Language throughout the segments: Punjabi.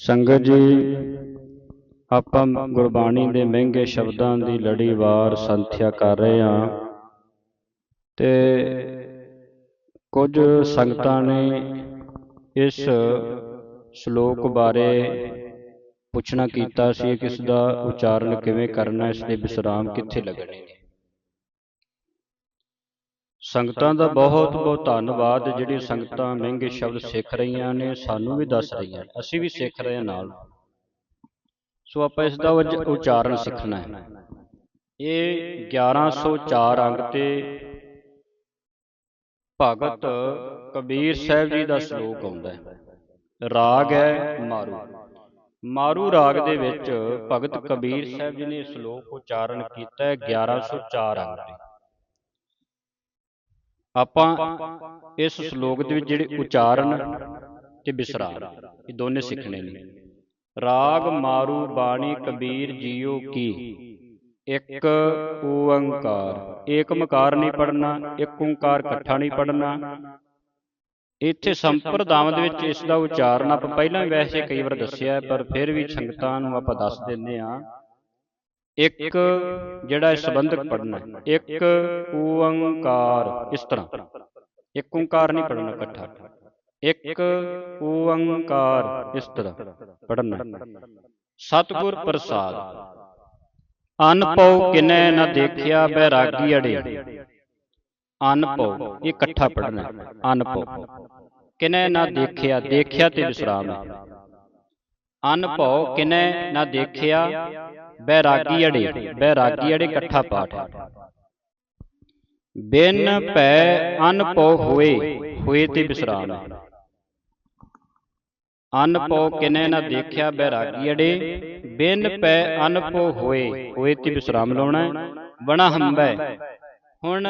ਸੰਗਤ ਜੀ, ਆਪਾਂ ਗੁਰਬਾਣੀ ਦੇ ਮਹਿੰਗੇ ਸ਼ਬਦਾਂ ਦੀ ਲੜੀਵਾਰ ਸੰਥਿਆ ਕਰ ਰਹੇ ਹਾਂ ਤੇ ਕੁਝ ਸੰਗਤਾਂ ਨੇ ਇਸ ਸ਼ਲੋਕ ਬਾਰੇ ਪੁੱਛਣਾ ਕੀਤਾ ਸੀ ਕਿ ਇਸ ਦਾ ਉਚਾਰਨ ਕਿਵੇਂ ਕਰਨਾ, ਇਸ ਦੇ ਵਿਸਰਾਮ ਕਿੱਥੇ ਲੱਗਣੇ ਨੇ। ਸੰਗਤਾਂ ਦਾ ਬਹੁਤ ਬਹੁਤ ਧੰਨਵਾਦ ਜਿਹੜੀ ਸੰਗਤਾਂ ਮਹਿੰਗੇ ਸ਼ਬਦ ਸਿੱਖ ਰਹੀਆਂ ਨੇ ਸਾਨੂੰ ਵੀ ਦੱਸ ਰਹੀਆਂ ਅਸੀਂ ਵੀ ਸਿੱਖ ਰਹੇ ਹਾਂ ਨਾਲ। ਸੋ ਆਪਾਂ ਇਸ ਦਾ ਉਚ- ਉਚਾਰਨ ਸਿੱਖਣਾ ਹੈ। ਇਹ 1104 ਅੰਗ ਤੇ ਭਗਤ ਕਬੀਰ ਸਾਹਿਬ ਜੀ ਦਾ ਸ਼ਲੋਕ ਆਉਂਦਾ ਹੈ। ਰਾਗ ਹੈ ਮਾਰੂ। ਮਾਰੂ ਰਾਗ ਦੇ ਵਿੱਚ ਭਗਤ ਕਬੀਰ ਸਾਹਿਬ ਜੀ ਨੇ ਸ਼ਲੋਕ ਉਚਾਰਨ ਕੀਤਾ ਹੈ 1104 ਅੰਗ ਤੇ। ਆਪਾਂ ਇਸ ਸ਼ਲੋਕ ਦੇ ਵਿੱਚ ਜਿਹੜੇ ਉਚਾਰਨ ਤੇ ਵਿਸਰਾਮ ਇਹ ਦੋਨੇ ਸਿੱਖਣੇ ਨੇ। ਰਾਗ ਮਾਰੂ ਬਾਣੀ ਕਬੀਰ ਜੀਓ ਕੀ। ਇੱਕ ਓੰਕਾਰ ਏਕ ਮਕਾਰ ਨਹੀਂ ਪੜਨਾ ਇੱਕ ਓੰਕਾਰ ਇਕੱਠਾ ਨਹੀਂ ਪੜਨਾ ਇੱਥੇ ਸੰਪਰਦਾਵਾਂ ਦੇ ਵਿੱਚ ਇਸ ਦਾ ਉਚਾਰਨ ਆਪਾਂ ਪਹਿਲਾਂ ਵੀ ਵੈਸੇ ਕਈ ਵਾਰ ਦੱਸਿਆ ਪਰ ਫਿਰ ਵੀ ਸੰਗਤਾਂ ਨੂੰ ਆਪਾਂ ਦੱਸ ਦਿੰਦੇ ਆ ਇੱਕ ਜਿਹੜਾ ਇਹ ਸੰਬੰਧਕ ਪੜਨਾ ਇੱਕ ਓੰਕਾਰ ਇਸ ਤਰ੍ਹਾਂ। ਇੱਕ ਓੰਕਾਰ ਨਹੀਂ ਪੜਨਾ ਇਕੱਠਾ। ਇੱਕ ਓੰਕਾਰ ਇਸ ਤਰ੍ਹਾਂ ਪੜਨਾ ਸਤਿਗੁਰ ਪ੍ਰਸਾਦ। ਅਨਪਉ ਕਿਨੈ ਨ ਦੇਖਿਆ ਬੈਰਾਗੀ ਅੜੇ। ਅਨਪਉ ਇਹ ਇਕੱਠਾ ਪੜਨਾ ਅਨਪਉ ਕਿਨੈ ਨ ਦੇਖਿਆ ਦੇਖਿਆ ਤੇ ਵਿਸਰਾਮ ਹੈ। ਅਨਭਉ ਕਿਨੈ ਨ ਦੇਖਿਆ ਬੈਰਾਗੀ ਅੜੇ ਬੈਰਾਗੀ ਅੜੇ ਇਕੱਠਾ ਪਾਠ। ਬਿਨ ਪੈ ਅਨਪੋ ਹੋਏ ਹੋਏ ਤੇ ਵਿਸਰਾਮ ਹੈ ਅਨਭਉ ਕਿਨੈ ਦੇਖਿਆ ਬੈਰਾਗੀ ਅੜੇ, ਬਿਨ ਪੈ ਅਨਭਉ ਹੋਏ ਹੋਏ ਤੇ ਵਿਸਰਾਮ ਲਾਉਣਾ ਹੈ, ਬਣਾ ਹੰਬੈ। ਹੁਣ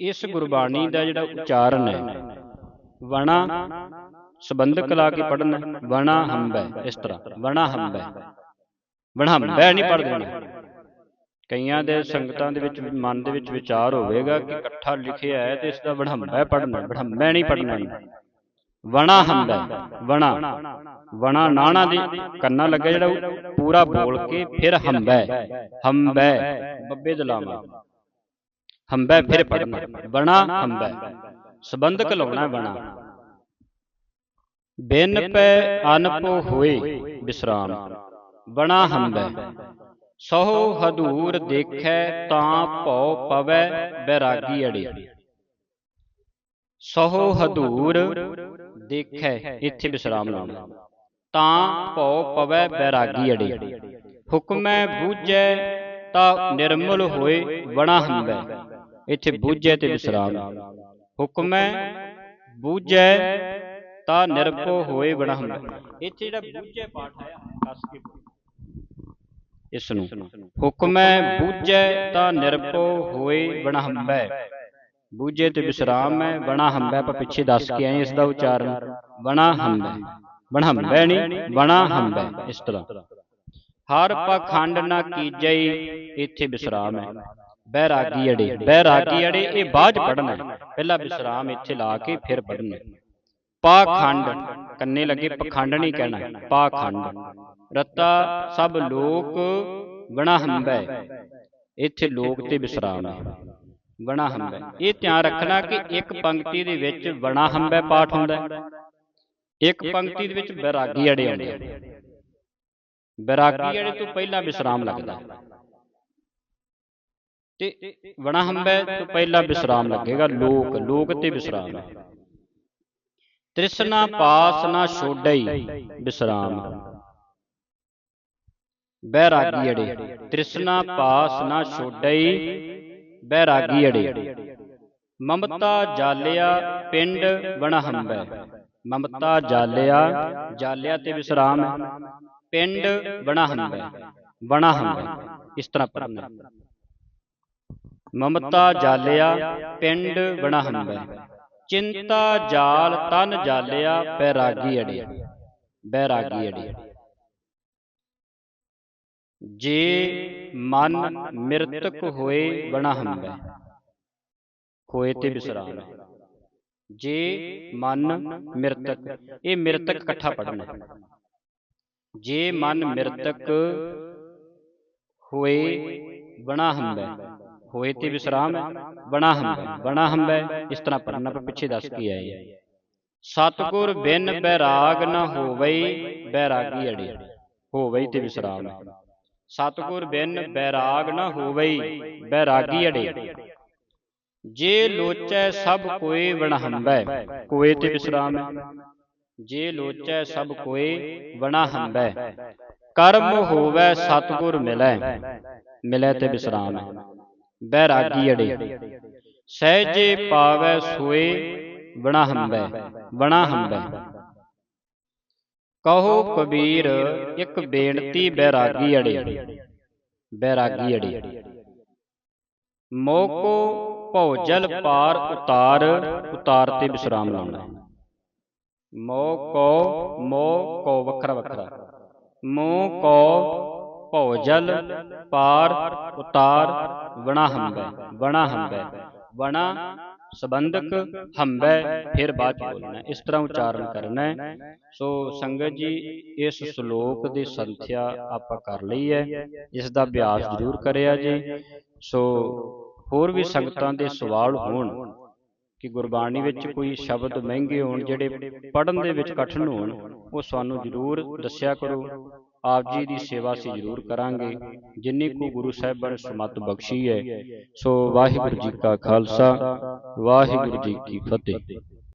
ਇਸ ਗੁਰਬਾਣੀ ਦਾ ਜਿਹੜਾ ਉਚਾਰਨ ਹੈ, ਵਣਾ ਸੰਬੰਧਕ ਲਾ ਕੇ ਪੜਨਾ ਵਣਾ ਹੰਬੈ, ਇਸ ਤਰ੍ਹਾਂ, ਵਣਾ ਹੰਬੈ। ਵਣਾ ਹੰਬੈ ਨਹੀਂ ਪੜ ਦੇਣਾ ਕਈਆਂ ਦੇ ਸੰਗਤਾਂ ਦੇ ਵਿੱਚ ਮਨ ਦੇ ਵਿੱਚ ਵਿਚਾਰ ਹੋਵੇਗਾ ਕਿ ਇਕੱਠਾ ਲਿਖਿਆ ਹੈ ਤੇ ਇਸ ਦਾ ਵਣਹੰਬੈ ਪੜਨਾ ਵਣਹੰਬੈ ਨਹੀਂ ਪੜਨਾ ਵਣਾ ਹੰਬੈ ਵਣਾ। ਵਣਾ ਨਾਣਾ ਦੀ ਕੰਨਾ ਲੱਗਾ ਜਿਹੜਾ ਪੂਰਾ ਬੋਲ ਕੇ ਫਿਰ ਹੰਬੈ। ਹੰਬੈ ਬੱਬੇ ਦਲਾਮਾ ਹੰਬੈ ਫਿਰ ਪੜਨਾ ਬਣਾ ਹੰਬੈ। ਸੰਬੰਧਕ ਲਾਉਣਾ ਬਣਾ ਬਿਨ ਪੈ ਅਨਪੋ ਹੋਏ ਵਿਸਰਾਮ ਬਣਾ ਹੰਬੈ। ਸਹੁ ਹਦੂਰ ਦੇਖੈ ਤਾਂ ਭਉ ਪਵੈ ਬੈਰਾਗੀ ਅੜੇ। ਸਹੁ ਹਦੂਰ ਦੇਖੈ ਇੱਥੇ ਵਿਸਰਾਮ ਲਾਉਣਾ ਤਾਂ ਭਉ ਪਵੈ ਬੈਰਾਗੀ ਅੜੇ। ਹੁਕਮੈ ਬੂਝੈ ਤਾਂ ਨਿਰਮਲ ਹੋਏ ਬਣਾ ਹੰਬੈ। ਇੱਥੇ ਬੂਝੈ ਤੇ ਵਿਸਰਾਮ ਹੁਕਮੈ ਬੂਝੈ ਤਾਂ ਨਿਰਭਉ ਹੋਏ ਬਣਾ ਹੰਬੈ। ਇੱਥੇ ਜਿਹੜਾ ਬੂਝੈ ਪਾਠ ਆਇਆ ਕੱਸ ਕੇ ਇਸ ਨੂੰ ਹੁਕਮੈ ਬੂਝੈ ਤਾਂ ਨਿਰਭਉ ਹੋਏ ਬਣਾ ਹੰਬੈ ਬੂਝੇ ਤੇ ਵਿਸਰਾਮ ਹੈ ਬਣਾ ਹੰਬੈ ਆਪਾਂ ਪਿੱਛੇ ਦੱਸ ਕੇ ਆਏ ਇਸ ਦਾ ਉਚਾਰਨ। ਬਣਾ ਹੰਬੈ ਬਣਾ ਹੰਬੈ ਨਹੀਂ ਬਣਾ ਹੰਬੈ ਇਸ ਤਰ੍ਹਾਂ। ਹਰ ਪਖੰਡ ਨਾ ਕੀਜੈ ਇੱਥੇ ਵਿਸਰਾਮ ਹੈ। ਬੈਰਾਗੀ ਅੜੇ ਬੈਰਾਗੀ ਅੜੇ। ਇਹ ਬਾਅਦ ਪੜਨਾ ਪਹਿਲਾ ਵਿਸਰਾਮ ਇੱਥੇ ਲਾ ਕੇ ਫਿਰ ਪੜਨਾ ਪਾਖੰਡ, ਕੰਨੇ ਲੱਗੇ ਪਖੰਡ ਨਹੀਂ ਕਹਿਣਾ, ਪਾਖੰਡ। ਰਤਾ ਸਭ ਲੋਕ ਗਣਾ ਹੰਬੈ, ਇੱਥੇ ਲੋਕ ਤੇ ਵਿਸਰਾਮ। ਹੈ ਬਣਾ ਹੰਬੈ। ਇਹ ਧਿਆਨ ਰੱਖਣਾ ਕਿ ਇੱਕ ਪੰਕਤੀ ਦੇ ਵਿੱਚ ਵਣਾ ਹੰਬੈ ਪਾਠ ਹੁੰਦਾ ਇੱਕ ਪੰਕਤੀ ਦੇ ਵਿੱਚ ਬੈਰਾਗੀ ਅੜੇ ਆਉਂਦੇ ਬੈਰਾਗੀ ਅੜੇ ਤੋਂ ਪਹਿਲਾਂ ਵਿਸਰਾਮ ਲੱਗਦਾ। ਤੇ ਵਣਾ ਹੰਬੈ ਤੋਂ ਪਹਿਲਾਂ ਵਿਸਰਾਮ ਲੱਗੇਗਾ, ਲੋਕ ਲੋਕ ਤੇ ਵਿਸਰਾਮ। ਹੈ ਤ੍ਰਿਸ਼ਨਾ ਪਾਸ ਨਾ ਛੋਡਈ ਵਿਸਰਾਮ ਬੈਰਾਗੀ ਅੜੇ, ਤ੍ਰਿਸ਼ਨਾ ਪਾਸ ਨਾ ਛੋਡਈ, ਬੈਰਾਗੀ ਅੜੇ। ਮਮਤਾ ਜਾਲਿਆ ਪਿੰਡ ਬਣਾ ਮਮਤਾ ਜਾਲਿਆ ਜਾਲਿਆ ਤੇ ਵਿਸਰਾਮ ਹੈ। ਪਿੰਡ ਬਣਾ ਹੰਬੈ ਬਣਾ ਇਸ ਤਰ੍ਹਾਂ ਪੜਨਾ ਮਮਤਾ ਜਾਲਿਆ ਪਿੰਡ ਬਣਾ ਹੰਬੈ ਚਿੰਤਾ ਜਾਲ ਤਨ ਜਾਲਿਆ ਬੈਰਾਗੀ ਅੜੇ ਬੈਰਾਗੀ ਅੜੇ ਜੇ ਮਨ ਮਿਰਤਕ ਹੋਏ, ਬਣਾ ਹੰਬੈ। ਹੋਏ ਤੇ ਵਿਸਰਾਮ ਹੈ ਜੇ ਮਨ ਮਿਰਤਕ, ਇਹ ਮਿਰਤਕ ਇਕੱਠਾ ਪੜਨਾ ਜੇ ਮਨ ਮਿਰਤਕ ਹੋਏ, ਬਣਾ ਹੰਬੈ। ਹੋਏ ਤੇ ਵਿਸਰਾਮ ਬਣਾ ਹੰਬੈ ਬਣਾ ਹੰਬੈ ਇਸ ਤਰ੍ਹਾਂ ਪੜਨਾ ਪਰ ਪਿੱਛੇ ਦੱਸ ਕੇ ਆਏ ਹੈ। ਸਤਗੁਰ ਬਿਨ ਬੈਰਾਗ ਨ ਹੋਵਈ ਬੈਰਾਗੀ ਅੜੇ ਹੋਵਈ ਤੇ ਵਿਸਰਾਮ ਹੈ। ਸਤਗੁਰ ਬਿਨ ਬੈਰਾਗ ਨ ਹੋਵਈ ਬੈਰਾਗੀ ਅੜੇ ਜੇ ਲੋਚੈ ਸਭ ਕੋਏ ਵਣਹੰਬੈ ਕੋਏ ਤੇ ਵਿਸਰਾਮ ਹੈ। ਜੇ ਲੋਚੈ ਸਭ ਕੋਏ ਵਣਹੰਬੈ ਕਰਮ ਹੋਵੈ ਸਤਗੁਰ ਮਿਲੈ ਮਿਲੈ। ਤੇ ਵਿਸਰਾਮ ਹੈ। ਬੈਰਾਗੀ ਅੜੇ। ਸਹਿਜੇ ਪਾਵੈ ਸੋਏ ਵਣਹੰਬੈ ਵਣਹੰਬੈ ਕਹੋ ਕਬੀਰ ਇੱਕ ਬੇਨਤੀ ਬੈਰਾਗੀ ਅੜੇ। ਬੈਰਾਗੀ ਅੜੇ। ਮੋਕੋ ਭੌਜਲ ਪਾਰ ਉਤਾਰ ਉਤਾਰ ਤੇ ਵਿਸਰਾਮ ਲਾਉਣਾ। ਹੈ ਮੋ ਕੋ ਮੋ ਕੋ ਵੱਖਰਾ ਵੱਖਰਾ। ਮੋ ਕੋ ਭੌਜਲ ਪਾਰ ਉਤਾਰ ਵਣਾ ਹੰਬੈ ਵਣਾ ਹੰਬੈ ਵਣਾ ਸੰਬੰਧਕ ਹੰਬੈ, ਫਿਰ ਬਾਅਦ ਚ ਬੋਲਣਾ ਇਸ ਤਰ੍ਹਾਂ ਉਚਾਰਨ ਕਰਨਾ ਹੈ। ਸੋ ਸੰਗਤ ਜੀ, ਇਸ ਸ਼ਲੋਕ ਦੀ ਸੰਥਿਆ ਆਪਾਂ ਕਰ ਲਈ ਹੈ। ਇਸ ਦਾ ਅਭਿਆਸ ਜ਼ਰੂਰ ਕਰਿਆ ਜੀ। ਸੋ ਹੋਰ ਵੀ ਸੰਗਤਾਂ ਦੇ ਸਵਾਲ ਹੋਣ ਕਿ ਗੁਰਬਾਣੀ ਵਿੱਚ ਕੋਈ ਸ਼ਬਦ ਮਹਿੰਗੇ ਹੋਣ, ਜਿਹੜੇ ਪੜਨ ਦੇ ਵਿੱਚ ਕਠਿਨ ਹੋਣ, ਉਹ ਸਾਨੂੰ ਜ਼ਰੂਰ ਦੱਸਿਆ ਕਰੋ। ਆਪ ਜੀ ਦੀ ਸੇਵਾ ਅਸੀਂ ਜ਼ਰੂਰ ਕਰਾਂਗੇ। ਜਿੰਨੀ ਕੁ ਗੁਰੂ ਸਾਹਿਬਾਨ ਨੇ ਸਮਤ ਬਖਸ਼ੀ ਹੈ ਸੋ ਵਾਹਿਗੁਰੂ ਜੀ ਕਾ ਖਾਲਸਾ ਵਾਹਿਗੁਰੂ ਜੀ ਕੀ ਫਤਿਹ।